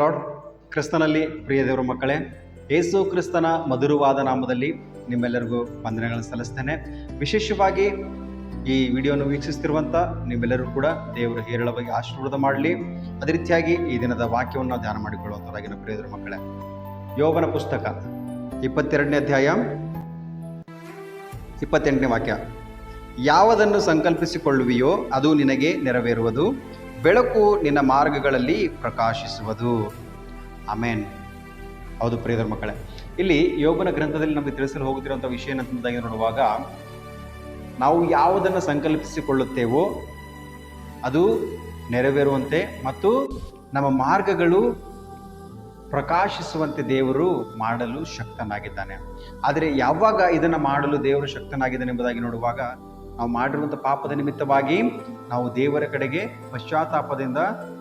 Lord ಕ್ರಿಸ್ತನಲ್ಲಿ ಪ್ರಿಯ ದೇವರ ಮಕ್ಕಳೇ, ಏಸು ಕ್ರಿಸ್ತನ ಮಧುರವಾದ ನಾಮದಲ್ಲಿ ನಿಮ್ಮೆಲ್ಲರಿಗೂ ವಂದನೆಗಳನ್ನು ಸಲ್ಲಿಸ್ತೇನೆ. ವಿಶೇಷವಾಗಿ ಈ ವಿಡಿಯೋವನ್ನು ವೀಕ್ಷಿಸ್ತಿರುವಂಥ ನಿಮ್ಮೆಲ್ಲರೂ ಕೂಡ ದೇವರ ಹೇರಳವಾಗಿ ಆಶೀರ್ವಾದ ಮಾಡಲಿ. ಅದೇ ರೀತಿಯಾಗಿ ಈ ದಿನದ ವಾಕ್ಯವನ್ನು ಧ್ಯಾನ ಮಾಡಿಕೊಳ್ಳುವಂಥದ್ದಾಗಿ ನಮ್ಮ ಪ್ರಿಯದರ ಮಕ್ಕಳೇ ಯೋಗನ ಪುಸ್ತಕ ಇಪ್ಪತ್ತೆರಡನೇ ಅಧ್ಯಾಯ ಇಪ್ಪತ್ತೆಂಟನೇ ವಾಕ್ಯ, ಯಾವುದನ್ನು ಸಂಕಲ್ಪಿಸಿಕೊಳ್ಳುವಿಯೋ ಅದು ನಿನಗೆ ನೆರವೇರುವುದು. ಬೆಳಕು ನಿನ್ನ ಮಾರ್ಗಗಳಲ್ಲಿ ಪ್ರಕಾಶಿಸುವುದು. ಆಮೇನ್. ಹೌದು ಪ್ರಿಯದರ ಮಕ್ಕಳೇ. ಇಲ್ಲಿ ಯೋಗನ ಗ್ರಂಥದಲ್ಲಿ ನಮಗೆ ತಿಳಿಸಲು ಹೋಗುತ್ತಿರುವಂಥ ವಿಷಯ ಏನಂತಂದಾಗಿ ನೋಡುವಾಗ, ನಾವು ಯಾವುದನ್ನು ಸಂಕಲ್ಪಿಸಿಕೊಳ್ಳುತ್ತೇವೋ ಅದು ನೆರವೇರುವಂತೆ ಮತ್ತು ನಮ್ಮ ಮಾರ್ಗಗಳು ಪ್ರಕಾಶಿಸುವಂತೆ ದೇವರು ಮಾಡಲು ಶಕ್ತನಾಗಿದ್ದಾನೆ. ಆದರೆ ಯಾವಾಗ ಇದನ್ನು ಮಾಡಲು ದೇವರು ಶಕ್ತನಾಗಿದ್ದಾನೆ ಎಂಬುದಾಗಿ ನೋಡುವಾಗ ನಾವು ಮಾಡಿರುವಂಥ ಪಾಪದ ನಿಮಿತ್ತವಾಗಿ ನಾವು ದೇವರ ಕಡೆಗೆ ಪಶ್ಚಾತ್ತಾಪದಿಂದ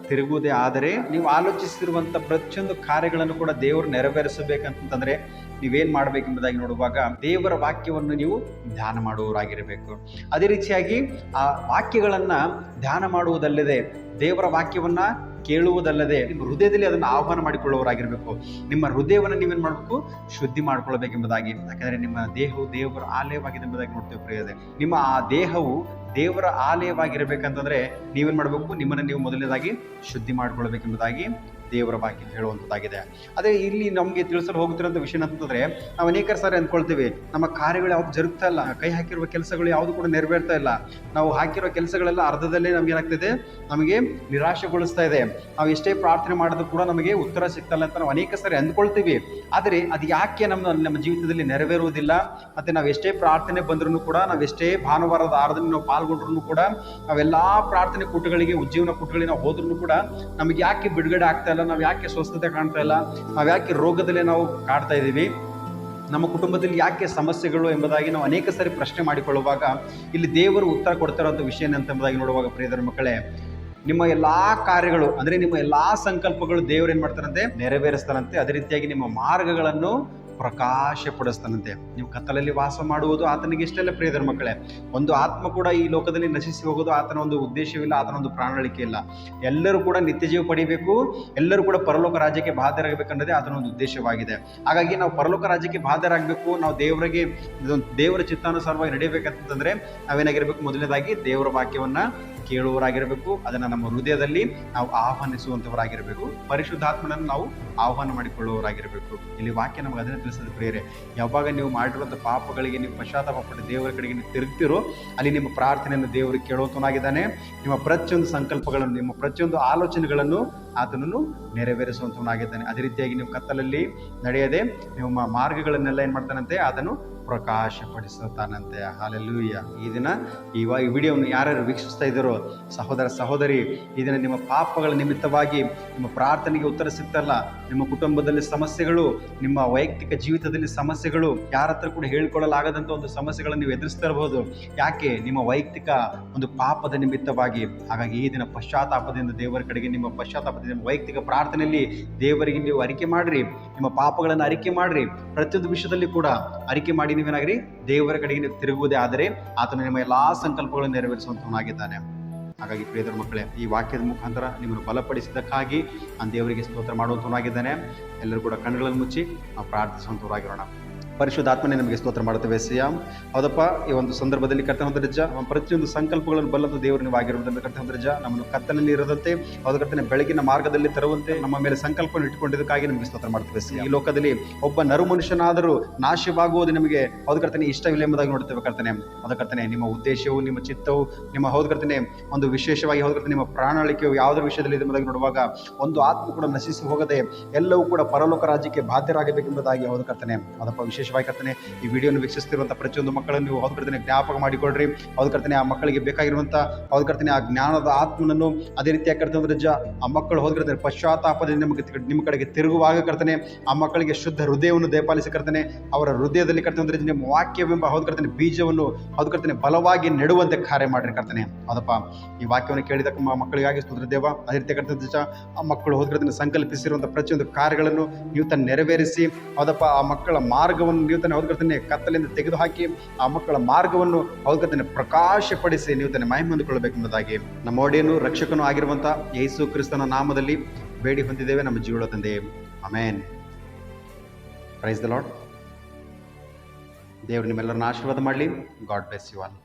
ತಿರುಗುವುದೇ ಆದರೆ ನೀವು ಆಲೋಚಿಸಿರುವಂಥ ಪ್ರತಿಯೊಂದು ಕಾರ್ಯಗಳನ್ನು ಕೂಡ ದೇವರು ನೆರವೇರಿಸಬೇಕಂತಂದರೆ ನೀವೇನು ಮಾಡಬೇಕೆಂಬುದಾಗಿ ನೋಡುವಾಗ ದೇವರ ವಾಕ್ಯವನ್ನು ನೀವು ಧ್ಯಾನ ಮಾಡುವವರಾಗಿರಬೇಕು. ಅದೇ ರೀತಿಯಾಗಿ ಆ ವಾಕ್ಯಗಳನ್ನು ಧ್ಯಾನ ಮಾಡುವುದಲ್ಲದೆ ದೇವರ ವಾಕ್ಯವನ್ನ ಕೇಳುವುದಲ್ಲದೆ ನಿಮ್ಮ ಹೃದಯದಲ್ಲಿ ಅದನ್ನು ಆಹ್ವಾನ ಮಾಡಿಕೊಳ್ಳುವವರಾಗಿರಬೇಕು. ನಿಮ್ಮ ಹೃದಯವನ್ನು ನೀವೇನು ಮಾಡಬೇಕು? ಶುದ್ಧಿ ಮಾಡ್ಕೊಳ್ಬೇಕೆಂಬುದಾಗಿ ಯಾಕಂದರೆ ನಿಮ್ಮ ದೇಹವು ದೇವರ ಆಲಯವಾಗಿದೆ ಎಂಬುದಾಗಿ ನೋಡ್ತೇವೆ ಪ್ರಿಯದೆ ನಿಮ್ಮ ಆ ದೇಹವು ದೇವರ ಆಲಯವಾಗಿರಬೇಕಂತಂದ್ರೆ ನೀವೇನು ಮಾಡಬೇಕು? ನಿಮ್ಮನ್ನು ನೀವು ಮೊದಲನೇದಾಗಿ ಶುದ್ಧಿ ಮಾಡ್ಕೊಳ್ಬೇಕೆಂಬುದಾಗಿ ದೇವರ ವಾಕ್ಯ ಹೇಳುವಂಥದ್ದಾಗಿದೆ ಅದೇ ಇಲ್ಲಿ ನಮಗೆ ತಿಳಿಸಲು ಹೋಗುತ್ತಿರುವಂಥ ವಿಷಯ ಅಂತಂದರೆ ನಾವು ಅನೇಕ ಸಾರಿ ಅಂದ್ಕೊಳ್ತೀವಿ, ನಮ್ಮ ಕಾರ್ಯಗಳು ಯಾವ್ದು ಜರುಗ್ತಾ ಇಲ್ಲ, ಕೈ ಹಾಕಿರುವ ಕೆಲಸಗಳು ಯಾವುದು ಕೂಡ ನೆರವೇರ್ತಾ ಇಲ್ಲ. ನಾವು ಹಾಕಿರೋ ಕೆಲಸಗಳೆಲ್ಲ ಅರ್ಧದಲ್ಲೇ ನಮ್ಗೆ ಏನಾಗ್ತಿದೆ? ನಮಗೆ ನಿರಾಶೆಗೊಳಿಸ್ತಾ ಇದೆ. ನಾವು ಎಷ್ಟೇ ಪ್ರಾರ್ಥನೆ ಮಾಡಿದ್ರು ಕೂಡ ನಮಗೆ ಉತ್ತರ ಸಿಗ್ತಲ್ಲ ಅಂತ ನಾವು ಅನೇಕ ಸಾರಿ ಅಂದ್ಕೊಳ್ತೀವಿ. ಆದರೆ ಅದು ಯಾಕೆ ನಮ್ಮ ನಮ್ಮ ಜೀವಿತದಲ್ಲಿ ನೆರವೇರುವುದಿಲ್ಲ? ಮತ್ತು ನಾವು ಎಷ್ಟೇ ಪ್ರಾರ್ಥನೆ ಬಂದ್ರೂ ಕೂಡ ನಾವು ಎಷ್ಟೇ ಭಾನುವಾರದ ಆರಾಧನೆ ನಾವು ಪಾಲ್ಗೊಂಡ್ರು ಕೂಡ ನಾವೆಲ್ಲ ಪ್ರಾರ್ಥನೆ ಕೂಟಗಳಿಗೆ, ಉಜ್ಜೀವನ ಕೂಟಗಳಿಗೆ ನಾವು ಹೋದ್ರೂ ಕೂಡ ನಮಗೆ ಯಾಕೆ ಬಿಡುಗಡೆ ಆಗ್ತಾ ಇಲ್ಲ, ನಾವು ಯಾಕೆ ಸ್ವಸ್ಥತೆ ಕಾಣ್ತಾ ಇಲ್ಲ, ನಾವು ಯಾಕೆ ರೋಗದಲ್ಲೇ ನಾವು ಕಾಡ್ತಾ ಇದ್ದೀವಿ ನಮ್ಮ ಕುಟುಂಬದಲ್ಲಿ ಯಾಕೆ ಸಮಸ್ಯೆಗಳು ಎಂಬುದಾಗಿ ನಾವು ಅನೇಕ ಸಾರಿ ಪ್ರಶ್ನೆ ಮಾಡಿಕೊಳ್ಳುವಾಗ ಇಲ್ಲಿ ದೇವರು ಉತ್ತರ ಕೊಡ್ತಿರೋಂಥ ವಿಷಯ ಎಂಬುದಾಗಿ ನೋಡುವಾಗ ಪ್ರಿಯದರ ಮಕ್ಕಳೇ, ನಿಮ್ಮ ಎಲ್ಲಾ ಕಾರ್ಯಗಳು ಅಂದ್ರೆ ನಿಮ್ಮ ಎಲ್ಲಾ ಸಂಕಲ್ಪಗಳು ದೇವರು ಏನ್ ಮಾಡ್ತಾರಂತೆ, ನೆರವೇರಿಸ್ತಾರಂತೆ, ಅದೇ ರೀತಿಯಾಗಿ ನಿಮ್ಮ ಮಾರ್ಗಗಳನ್ನು ಪ್ರಕಾಶಪಡಿಸ್ತಾನಂತೆ. ನೀವು ಕತ್ತಲಲ್ಲಿ ವಾಸ ಮಾಡುವುದು ಆತನಿಗೆ ಇಷ್ಟೆಲ್ಲ ಪ್ರಿಯದರ ಮಕ್ಕಳೇ. ಒಂದು ಆತ್ಮ ಕೂಡ ಈ ಲೋಕದಲ್ಲಿ ನಶಿಸಿ ಹೋಗೋದು ಆತನ ಒಂದು ಉದ್ದೇಶವಿಲ್ಲ, ಆತನ ಒಂದು ಪ್ರಾಣಳಿಕೆ ಇಲ್ಲ. ಎಲ್ಲರೂ ಕೂಡ ನಿತ್ಯ ಜೀವ ಪಡಿಬೇಕು, ಎಲ್ಲರೂ ಕೂಡ ಪರಲೋಕ ರಾಜ್ಯಕ್ಕೆ ಬಾಧ್ಯರಾಗಬೇಕನ್ನೋದೇ ಆತನ ಒಂದು ಉದ್ದೇಶವಾಗಿದೆ. ಹಾಗಾಗಿ ನಾವು ಪರಲೋಕ ರಾಜ್ಯಕ್ಕೆ ಬಾಧ್ಯರಾಗಬೇಕು, ನಾವು ದೇವರಿಗೆ ದೇವರ ಚಿತ್ತಾನುಸಾರವಾಗಿ ನಡೀಬೇಕಂತಂದ್ರೆ ನಾವೇನಾಗಿರ್ಬೇಕು? ಮೊದಲನೇದಾಗಿ ದೇವರ ವಾಕ್ಯವನ್ನ ಕೇಳುವವರಾಗಿರಬೇಕು. ಅದನ್ನು ನಮ್ಮ ಹೃದಯದಲ್ಲಿ ನಾವು ಆಹ್ವಾನಿಸುವಂಥವರಾಗಿರಬೇಕು. ಪರಿಶುದ್ಧಾತ್ಮನನ್ನು ನಾವು ಆಹ್ವಾನ ಮಾಡಿಕೊಳ್ಳುವವರಾಗಿರಬೇಕು. ಇಲ್ಲಿ ವಾಕ್ಯ ನಮಗೆ ಅದನ್ನೇ ತಿಳಿಸೋದು ಪ್ರೇರೆ ಯಾವಾಗ ನೀವು ಮಾಡಿರುವಂಥ ಪಾಪಗಳಿಗೆ ನೀವು ಪಶ್ಚಾತ್ತಾಪ ಪಟ್ಟು ದೇವರ ಕಡೆಗೆ ನೀವು ತಿರುಗ್ತಿರೋ, ಅಲ್ಲಿ ನಿಮ್ಮ ಪ್ರಾರ್ಥನೆಯನ್ನು ದೇವರು ಕೇಳುವಂತನಾಗಿದ್ದಾನೆ ನಿಮ್ಮ ಪ್ರತಿಯೊಂದು ಸಂಕಲ್ಪಗಳನ್ನು, ನಿಮ್ಮ ಪ್ರತಿಯೊಂದು ಆಲೋಚನೆಗಳನ್ನು ಆತನನ್ನು ನೆರವೇರಿಸುವಂಥವನಾಗಿದ್ದಾನೆ ಅದೇ ರೀತಿಯಾಗಿ ನೀವು ಕತ್ತಲಲ್ಲಿ ನಡೆಯದೆ ನಿಮ್ಮ ಮಾರ್ಗಗಳನ್ನೆಲ್ಲ ಏನು ಮಾಡ್ತಾನಂತೆ? ಅದನ್ನು ಪ್ರಕಾಶಪಡಿಸುತ್ತಾನಂತೆ. ಹಾಲೆಲ್ಲೂಯ್ಯ ಈ ದಿನ ಈ ವ- ಈ ವಿಡಿಯೋವನ್ನು ಯಾರ್ಯಾರು ವೀಕ್ಷಿಸ್ತಾ ಇದ್ದಾರೋ ಸಹೋದರ ಸಹೋದರಿ, ಈ ದಿನ ನಿಮ್ಮ ಪಾಪಗಳ ನಿಮಿತ್ತವಾಗಿ ನಿಮ್ಮ ಪ್ರಾರ್ಥನೆಗೆ ಉತ್ತರ ಸಿಗ್ತಲ್ಲ? ನಿಮ್ಮ ಕುಟುಂಬದಲ್ಲಿ ಸಮಸ್ಯೆಗಳು, ನಿಮ್ಮ ವೈಯಕ್ತಿಕ ಜೀವಿತದಲ್ಲಿ ಸಮಸ್ಯೆಗಳು, ಯಾರ ಹತ್ರ ಕೂಡ ಹೇಳ್ಕೊಳ್ಳಲಾಗದಂಥ ಒಂದು ಸಮಸ್ಯೆಗಳನ್ನು ನೀವು ಎದುರಿಸ್ತಾ ಇರಬಹುದು ಯಾಕೆ? ನಿಮ್ಮ ವೈಯಕ್ತಿಕ ಒಂದು ಪಾಪದ ನಿಮಿತ್ತವಾಗಿ. ಹಾಗಾಗಿ ಈ ದಿನ ಪಶ್ಚಾತ್ತಾಪದಿಂದ ದೇವರ ಕಡೆಗೆ ನಿಮ್ಮ ಪಶ್ಚಾತ್ತಾಪದಿಂದ ನಿಮ್ಮ ವೈಯಕ್ತಿಕ ಪ್ರಾರ್ಥನೆಯಲ್ಲಿ ದೇವರಿಗೆ ನೀವು ಅರಿಕೆ ಮಾಡ್ರಿ, ನಿಮ್ಮ ಪಾಪಗಳನ್ನು ಅರಿಕೆ ಮಾಡ್ರಿ. ಪ್ರತಿಯೊಂದು ವಿಷಯದಲ್ಲಿ ಕೂಡ ಅರಿಕೆ ಮಾಡಿ ನೀವೇನಾಗ್ರಿ? ದೇವರ ಕಡೆಗೆ ನೀವು ತಿರುಗುವುದೇ ಆದರೆ ಆತನು ನಿಮ್ಮ ಎಲ್ಲ ಸಂಕಲ್ಪಗಳನ್ನು ನೆರವೇರಿಸುವಂತವನಾಗಿದ್ದಾನೆ. ಹಾಗಾಗಿ ಪ್ರಿಯದರ ಮಕ್ಕಳೇ, ಈ ವಾಕ್ಯದ ಮುಖಾಂತರ ನಿಮ್ಮನ್ನು ಬಲಪಡಿಸಿದ್ದಕ್ಕಾಗಿ ನಾನು ದೇವರಿಗೆ ಸ್ತೋತ್ರ ಮಾಡುವಂತವನಾಗಿದ್ದಾನೆ. ಎಲ್ಲರೂ ಕೂಡ ಕಣ್ಣುಗಳನ್ನು ಮುಚ್ಚಿ ನಾವು ಪ್ರಾರ್ಥಿಸುವಂತವರಾಗಿರೋಣ. ಪರಿಶುದ್ಧಾತ್ಮನೇ ನಮಗೆ ಸ್ತೋತ್ರ ಮಾಡುತ್ತೇವೆ, ಸಿಯಾಮ್. ಹೌದಪ್ಪ, ಈ ಒಂದು ಸಂದರ್ಭದಲ್ಲಿ ಕರ್ತನ ರಜ ಪ್ರತಿಯೊಂದು ಸಂಕಲ್ಪಗಳನ್ನು ಬಲ್ಲಂತ ದೇವರು ನೀವು ಆಗಿರುವುದನ್ನು ಕರ್ತನ ರಜ ನಮ್ಮನ್ನು ಕತ್ತನಲ್ಲಿ ಇರದಂತೆ ಅದು ಕರ್ತನೆ, ಬೆಳಗಿನ ಮಾರ್ಗದಲ್ಲಿ ತರುವಂತೆ ನಮ್ಮ ಮೇಲೆ ಸಂಕಲ್ಪವನ್ನು ಇಟ್ಟುಕೊಂಡಿದ್ದಕ್ಕಾಗಿ ನಮಗೆ ಸ್ತೋತ್ರ ಮಾಡುತ್ತೇವೆ ಸಿ ಈ ಲೋಕದಲ್ಲಿ ಒಬ್ಬ ನರು ಮನುಷ್ಯನಾದರೂ ನಾಶವಾಗುವುದು ನಿಮಗೆ, ಹೌದು ಕರ್ತನೆ, ಇಷ್ಟವಿಲ್ಲ ಎಂಬುದಾಗಿ ನೋಡುತ್ತೇವೆ ಕರ್ತನೆ. ಅದು ಕರ್ತನೆ, ನಿಮ್ಮ ಉದ್ದೇಶವು, ನಿಮ್ಮ ಚಿತ್ತವು, ನಿಮ್ಮ, ಹೌದು ಕರ್ತನೆ, ಒಂದು ವಿಶೇಷವಾಗಿ, ಹೌದು ಕರ್ತನೆ, ನಿಮ್ಮ ಪ್ರಾಣಾಳಿಕೆಯು ಯಾವುದರ ವಿಷಯದಲ್ಲಿ ಎಂಬುದಾಗಿ ನೋಡುವಾಗ ಒಂದು ಆತ್ಮ ಕೂಡ ನಶಿಸಿ ಹೋಗದೆ, ಎಲ್ಲವೂ ಕೂಡ ಪರಲೋಕ ರಾಜ್ಯಕ್ಕೆ ಬಾಧ್ಯರಾಗಬೇಕೆಂಬುದಾಗಿ, ಹೌದು ಕರ್ತನೆ. ಅದಪ್ಪ ವಿಶೇಷವಾಗಿ ಕರ್ತನೆ ಈ ವಿಡಿಯೋನ ವೀಕ್ಷಿಸ್ತಿರುವಂಥ ಪ್ರತಿಯೊಂದು ಮಕ್ಕಳನ್ನು ನೀವು ಕರ್ತನೆ ಜ್ಞಾಪಕ ಮಾಡಿಕೊಡ್ರಿ ಕರ್ತನೆ ಆ ಮಕ್ಕಳಿಗೆ ಬೇಕಾಗಿರುವಂಥ ಕರ್ತನೆ ಆ ಜ್ಞಾನದ ಆತ್ಮನನ್ನು ಅದೇ ರೀತಿಯಾಗಿ ಕರ್ತನೆ ಅಂದ್ರೆ ಆ ಮಕ್ಕಳು ಹೋದ ಪಶ್ಚಾತ್ತಾಪದಲ್ಲಿ ನಿಮಗೆ ನಿಮ್ಮ ಕಡೆಗೆ ತಿರುಗುವಾಗ ಕರ್ತನೆ ಆ ಮಕ್ಕಳಿಗೆ ಶುದ್ಧ ಹೃದಯವನ್ನು ದಯಪಾಲಿಸಿ ಕರ್ತನೆ. ಅವರ ಹೃದಯದಲ್ಲಿ ಕರ್ತನೆ ರಜ ನಿಮ್ಮ ವಾಕ್ಯವೆಂಬ ಕರ್ತನೆ ಬೀಜವನ್ನು ಹೌದು ಕರ್ತನೆ ಬಲವಾಗಿ ನೆಡುವಂತೆ ಕಾರ್ಯ ಮಾಡ್ರಿ ಕರ್ತನೆ. ಅದಪ್ಪ ಈ ವಾಕ್ಯವನ್ನು ಕೇಳಿದ ಮಕ್ಕಳಿಗಾಗಿ ಸ್ತೋತ್ರ ದೇವ. ಅದೇ ರೀತಿ ಕರ್ತನೆ ರಜ ಆ ಮಕ್ಕಳು ಹೋದ ಕರ್ತನೆ ಸಂಕಲ್ಪಿಸಿರುವಂಥ ಪ್ರತಿಯೊಂದು ಕಾರ್ಯಗಳನ್ನು ನೀವು ತನ್ನ ನೆರವೇರಿಸಿ ಅದಪ್ಪ ಆ ಮಕ್ಕಳ ಮಾರ್ಗವನ್ನು ನೀವು ತಾನೆ ಕರ್ತನೆ ಕತ್ತಲಿಂದ ತೆಗೆದುಹಾಕಿ ಆ ಮಕ್ಕಳ ಮಾರ್ಗವನ್ನು ಹೌದು ಕರ್ತನೆ ಪ್ರಕಾಶಪಡಿಸಿ ನೀವು ತಾನೆ ಮಹಿಮೆ ಹೊಂದಿಕೊಳ್ಳಬೇಕೆಂಬುದಾಗಿ ನಮ್ಮ ಒಡೆಯನು ರಕ್ಷಕನು ಆಗಿರುವಂಥ ಯೇಸು ಕ್ರಿಸ್ತನ ನಾಮದಲ್ಲಿ ಬೇಡಿ ಹೊಂದಿದ್ದೇವೆ ನಮ್ಮ ಜೀವಳ ತಂದೆ ಅಮೇನ್ ಪ್ರೈಸ್ ದ ಲಾಡ್ ದೇವರು ನಿಮ್ಮೆಲ್ಲರನ್ನ ಆಶೀರ್ವಾದ ಮಾಡಲಿ. God bless you all